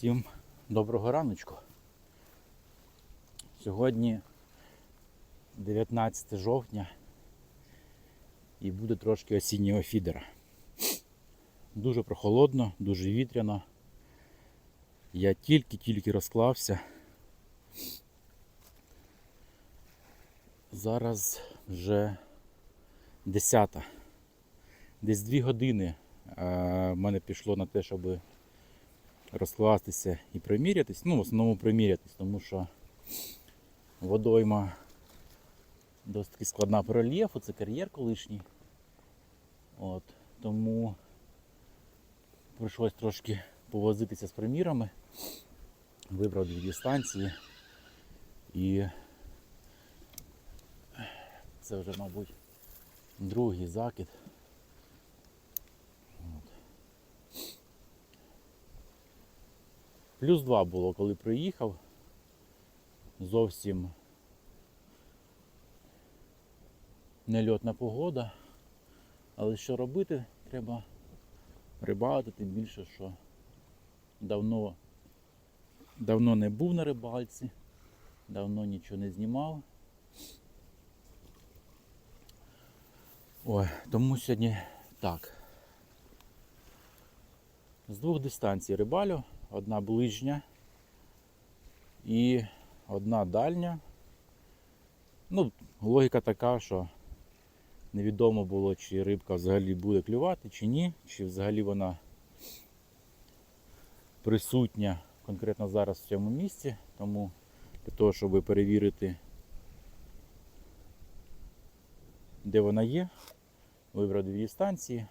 Всім доброго раночку. Сьогодні 19 жовтня і буде трошки осіннього фідера. Дуже прохолодно, дуже вітряно. Я тільки-тільки розклався. Зараз вже 10. Десь 2 години е, в мене пішло на те, щоб розкластися і примірятись. Ну, в основному примірятись, тому що водойма досить таки складна по рельєфу, це кар'єр колишній. От, тому прийшлось трошки повозитися з примірами. Вибрав дві дистанції і це вже, мабуть, другий закид. Плюс 2 було, коли приїхав. Зовсім нельотна погода. Але що робити? Треба рибалити, тим більше, що давно, давно не був на рибальці, давно нічого не знімав. Ой, тому сьогодні так. З двох дистанцій рибалю, одна ближня і одна дальня. Ну, логіка така, що невідомо було, чи рибка взагалі буде клювати, чи ні, чи взагалі вона присутня конкретно зараз в цьому місці. Тому для того, щоб перевірити, де вона є, вибрав дві станції.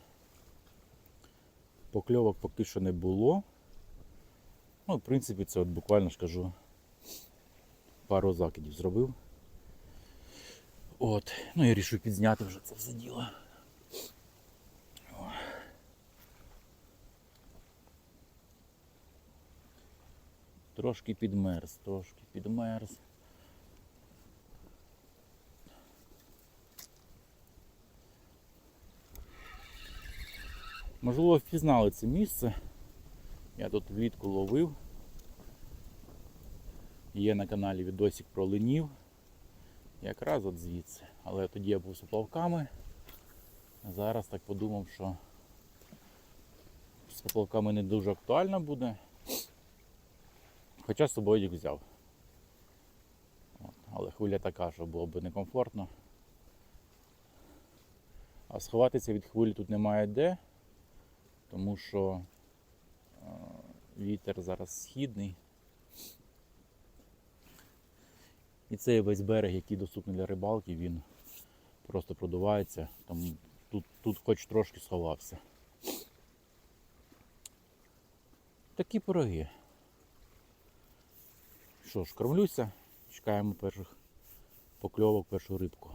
Покльовок поки що не було. Ну, в принципі, це от буквально ж кажу, пару закидів зробив. От, ну я вирішив підзняти вже це все діло. Трошки підмерз, трошки підмерз. Можливо, впізнали це місце. Я тут влітку ловив. Є на каналі відосик про ленів. Якраз от звідси. Але тоді я був з поплавками. Зараз так подумав, що з поплавками не дуже актуально буде. Хоча з собою їх взяв. От. Але хвиля така, що було б некомфортно. А сховатися від хвилі тут немає де, тому що вітер зараз східний. І цей весь берег, який доступний для рибалки, він просто продувається, тому тут, тут хоч трошки сховався. Такі пироги. Що ж, кормлюся, чекаємо перших покльовок, першу рибку.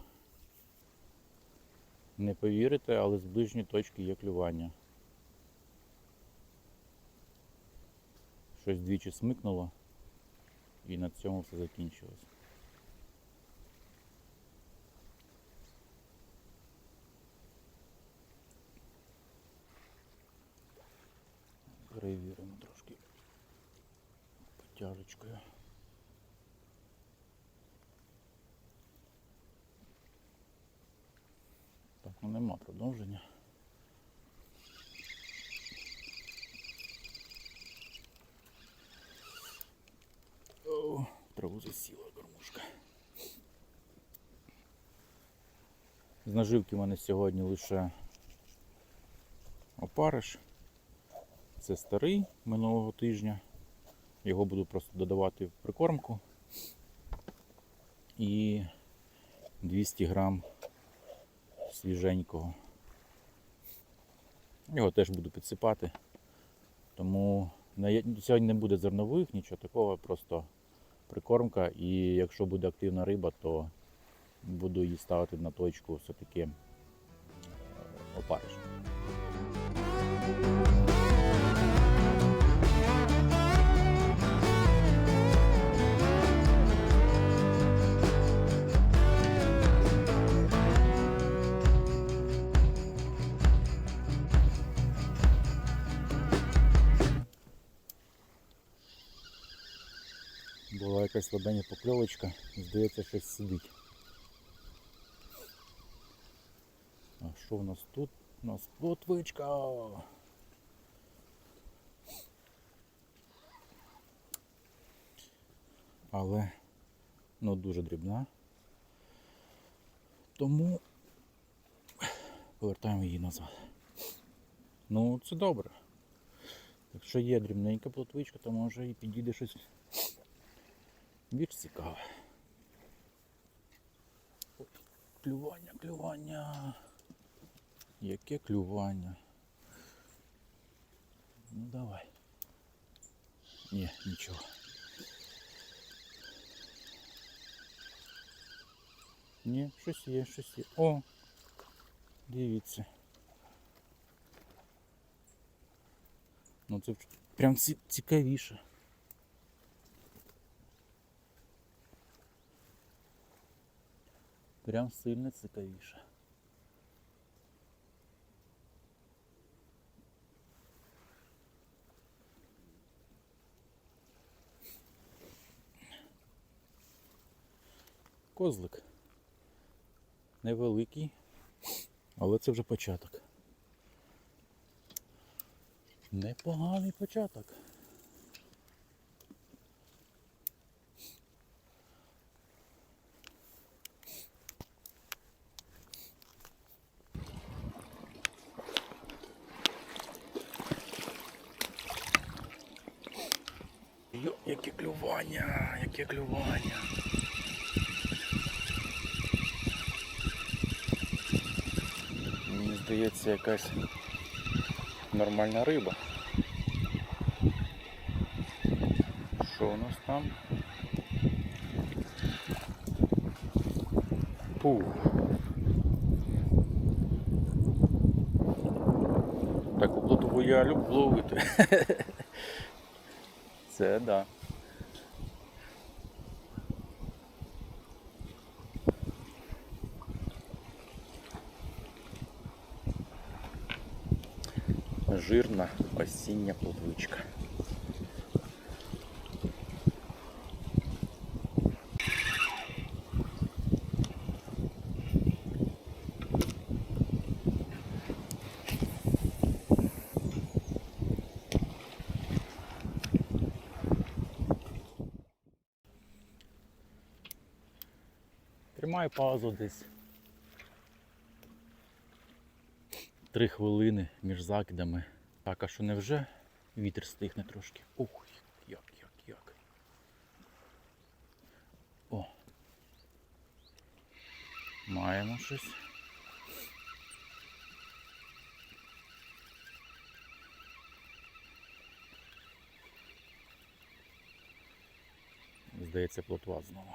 Не повірите, але з ближньої точки є клювання. Щось двічі смикнуло і на цьому все закінчилось. Перевіримо трошки потяжечкою. Так, ну нема продовження. О, в траву засіла кормушка. З наживки в мене сьогодні лише опариш. Це старий минулого тижня. Його буду просто додавати в прикормку. І 200 грам свіженького. Його теж буду підсипати. Тому сьогодні не буде зернових, нічого такого, просто прикормка. І якщо буде активна риба, то буду її ставити на точку все-таки е, опариш. Якась слабення покльовочка, здається, щось сидить. А що в нас тут? У нас плотвичка. Але ну дуже дрібна. Тому повертаємо її назад. Ну, це добре. Якщо є дрібненька плотвичка, то може і підійде щось більш цікаве. Клювання, клювання. Яке клювання? Ну давай. Ні, нічого. Ні, щось є, щось є. О! Дивіться. Ну це прям цікавіше. Прям сильно цікавіше. Козлик. Невеликий, але це вже початок. Непоганий початок. Йо, яке клювання, яке клювання. Мені здається, якась нормальна риба. Що у нас там? Пух. Таку плотву я люблю ловити. Це да. Жирна осіння плотвичка. Тримаю паузу десь. Три хвилини між закидами. Так, а що не вже вітер стихне трошки? Ух, як, як, як. О. Маємо щось. Здається, плотва знову.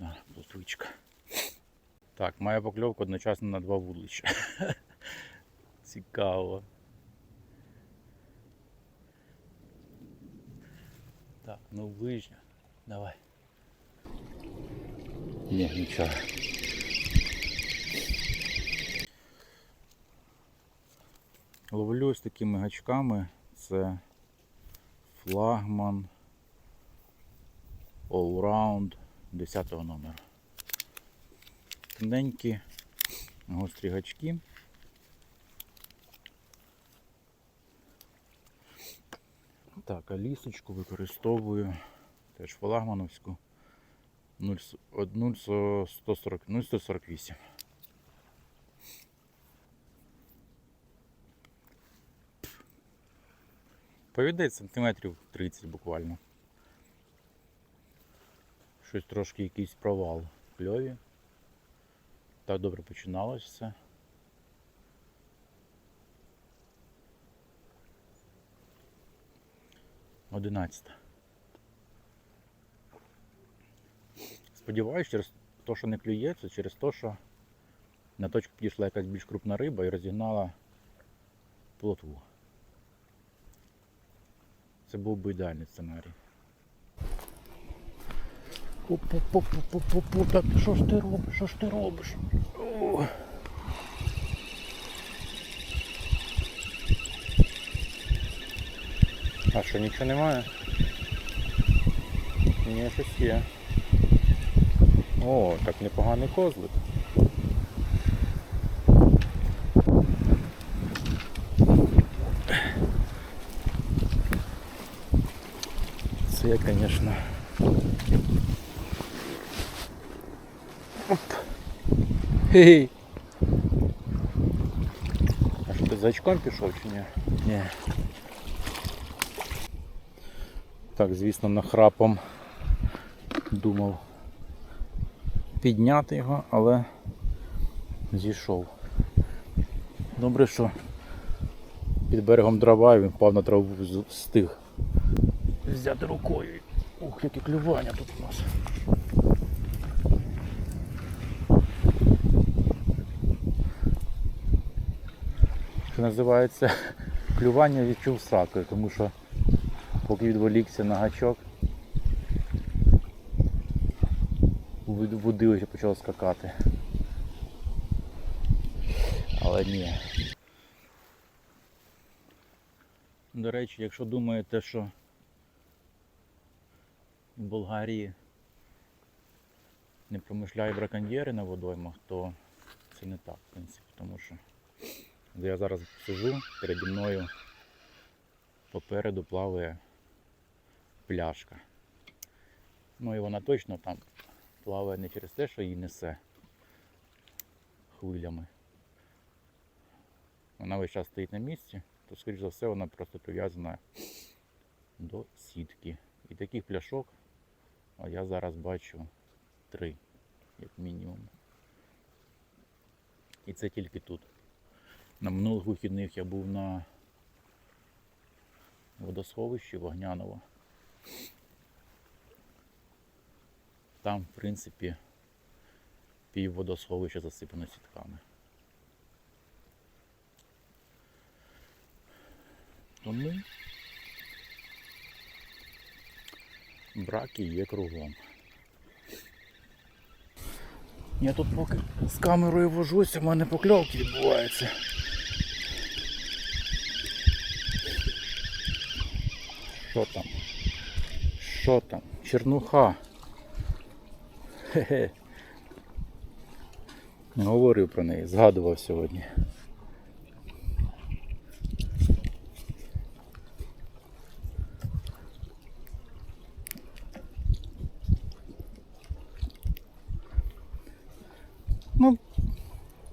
А, плотвичка. Так, має покльовку одночасно на два вудлища. Цікаво. Так, ну ближня. Давай. Ні, нічого. Ловлю ось такими гачками. Це флагман Allround 10 номера. Тоненькі гострі гачки. Так, а лісочку використовую теж флагмановську 0,148. Повідець сантиметрів 30 буквально. Щось трошки якийсь провал в кльові. Так добре починалось все. Одинадцята. Сподіваюсь, через те, що не клюється, через те, що на точку підійшла якась більш крупна риба і розігнала плотву. Це був би ідеальний сценарій. Так що ж ти робиш? Що ж ти робиш? О. А що, нічого немає? Ні, щось є. О, так непоганий козлик. Це, звісно. Оп. Хей. А що ти за очком пішов чи ні? Ні. Так, звісно, нахрапом думав підняти його, але зійшов. Добре, що під берегом дрова і він впав на траву встиг. Взяти рукою. Ух, яке клювання тут у нас. Це називається клювання відчув сакою, тому що поки відволікся на гачок, вод- водилище почало скакати. Але ні. До речі, якщо думаєте, що в Болгарії не промишляють браконьєри на водоймах, то це не так, в принципі, тому що я зараз сижу, переді мною попереду плаває пляшка. Ну і вона точно там плаває не через те, що її несе хвилями. Вона весь час стоїть на місці, то, скоріш за все, вона просто прив'язана до сітки. І таких пляшок я зараз бачу три, як мінімум. І це тільки тут. На минулих вихідних я був на водосховищі Вогняново. Там, в принципі, пів водосховища засипано сітками. Тому браки є кругом. Я тут поки з камерою вожуся, в мене покльовки відбуваються. Що там? Що там? Чернуха. Хе-хе. Говорив про неї, згадував сьогодні. Ну,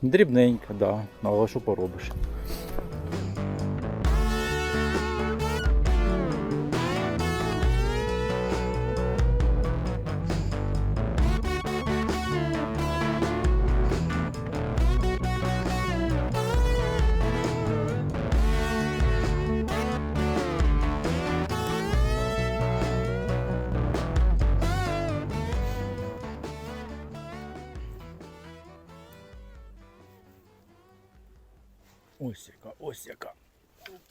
дрібненька, да, але що поробиш. Ось яка, ось яка. Оп.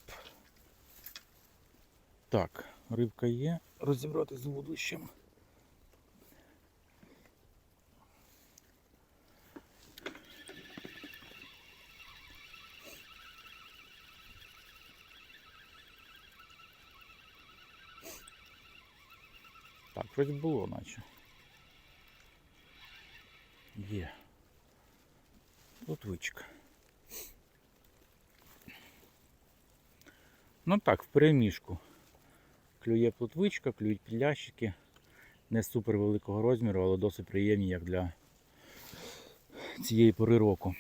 Так, рибка є. Розібрати з вудлищем. Так, щось було наче. Є. Плотвичка. Ну так, в переміжку. Клює плотвичка, клюють підлящики. Не супер великого розміру, але досить приємні, як для цієї пори року.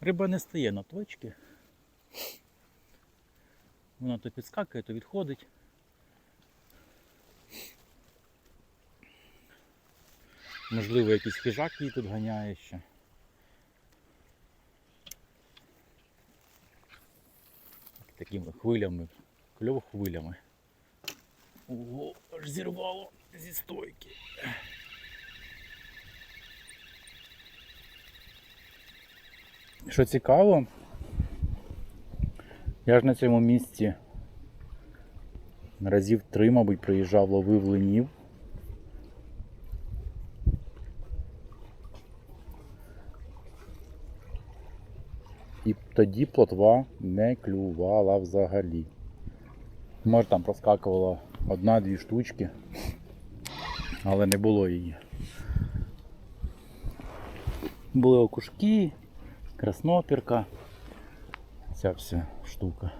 Риба не стає на точки. Вона то підскакує, то відходить. Можливо, якийсь хижак її тут ганяє ще. Такими хвилями, кльово хвилями. Ого, аж зірвало зі стойки. Що цікаво, я ж на цьому місці Разів три, мабуть, приїжджав, ловив линів. І тоді плотва не клювала взагалі. Може там проскакувала одна-дві штучки, але не було її. Були окушки, краснопірка, ця вся штука.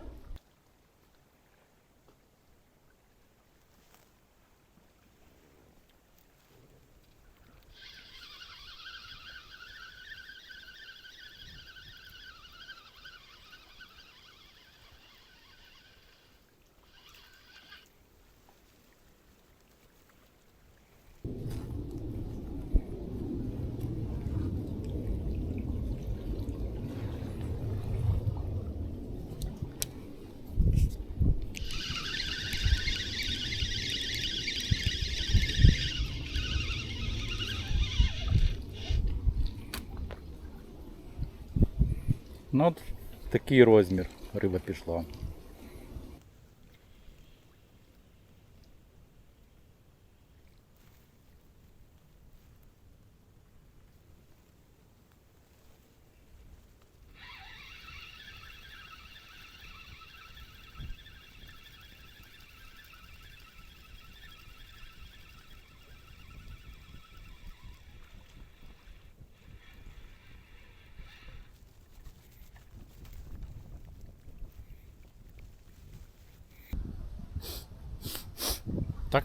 Ну от такий розмір риба пішла.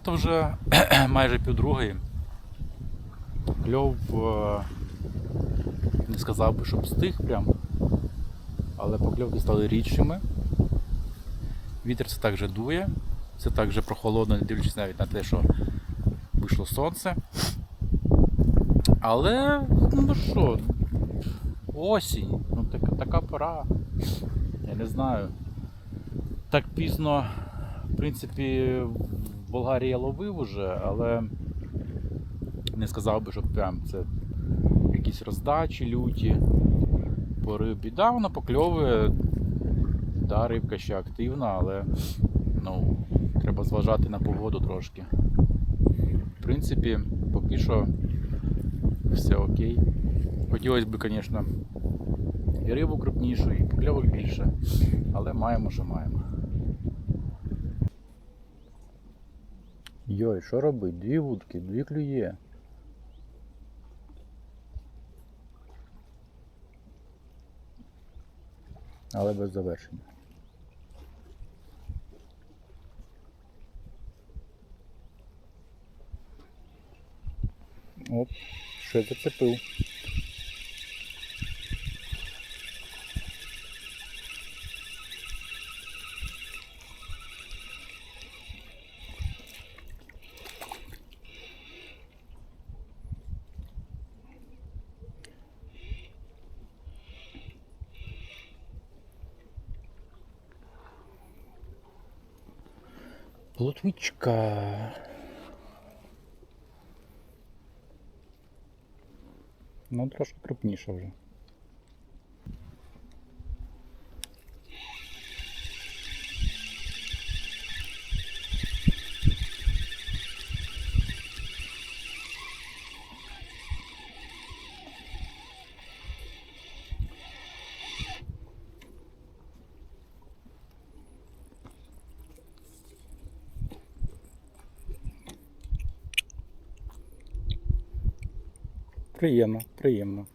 Так то вже майже півдругої. Кльов е, не сказав би, щоб стих прям, але покльовки стали рідшими. Вітер це також дує, це також прохолодно, не дивлячись навіть на те, що вийшло сонце. Але, ну що, осінь, ну така, така пора. Я не знаю. Так пізно, в принципі, Болгарії я ловив уже, але не сказав би, що прям це якісь роздачі люті по рибі. Да, вона покльовує, да, рибка ще активна, але ну, треба зважати на погоду трошки. В принципі, поки що все окей. Хотілося б, звісно, і рибу крупнішу, і покльовок більше, але маємо, що маємо. Йой, що робить? Дві вудки, дві клює. Але без завершення. Оп, що зацепив. Плотвичка. Ну, трошки крупніша вже. Приємно, приємно.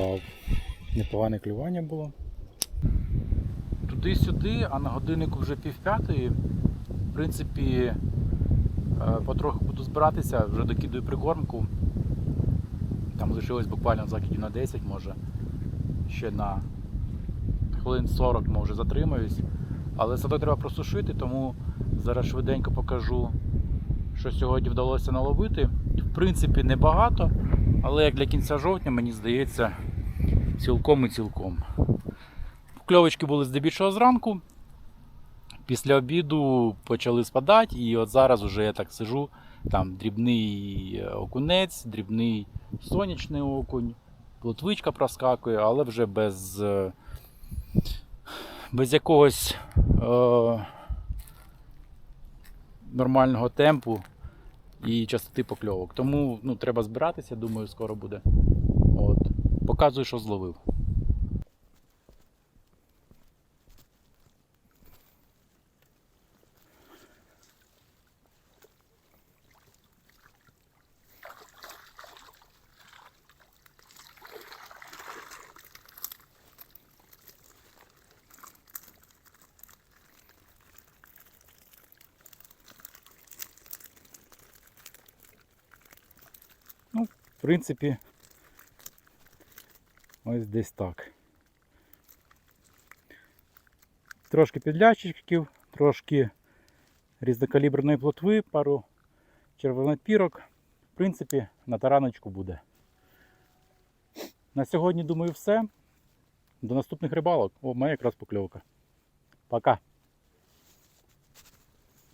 Провтикав. Непогане клювання було. Туди-сюди, а на годиннику вже пів п'ятої. В принципі, е, потроху буду збиратися, вже докидую прикормку. Там лишилось буквально закидів на 10, може ще на хвилин 40 може затримаюсь. Але садок треба просушити, тому зараз швиденько покажу, що сьогодні вдалося наловити. В принципі, небагато, але як для кінця жовтня, мені здається, цілком і цілком. Кльовочки були здебільшого зранку. Після обіду почали спадати, і от зараз вже я так сижу. Там дрібний е, окунець, дрібний сонячний окунь, плотвичка проскакує, але вже без, е, без якогось е, нормального темпу і частоти покльовок. Тому ну, треба збиратися, думаю, скоро буде. От. Показую, що зловив. Ну, в принципі, ось десь так. Трошки підлячиків, трошки різнокаліберної плотви, пару червонопірок. В принципі, на тараночку буде. На сьогодні, думаю, все. До наступних рибалок. О, моя якраз покльовка. Пока.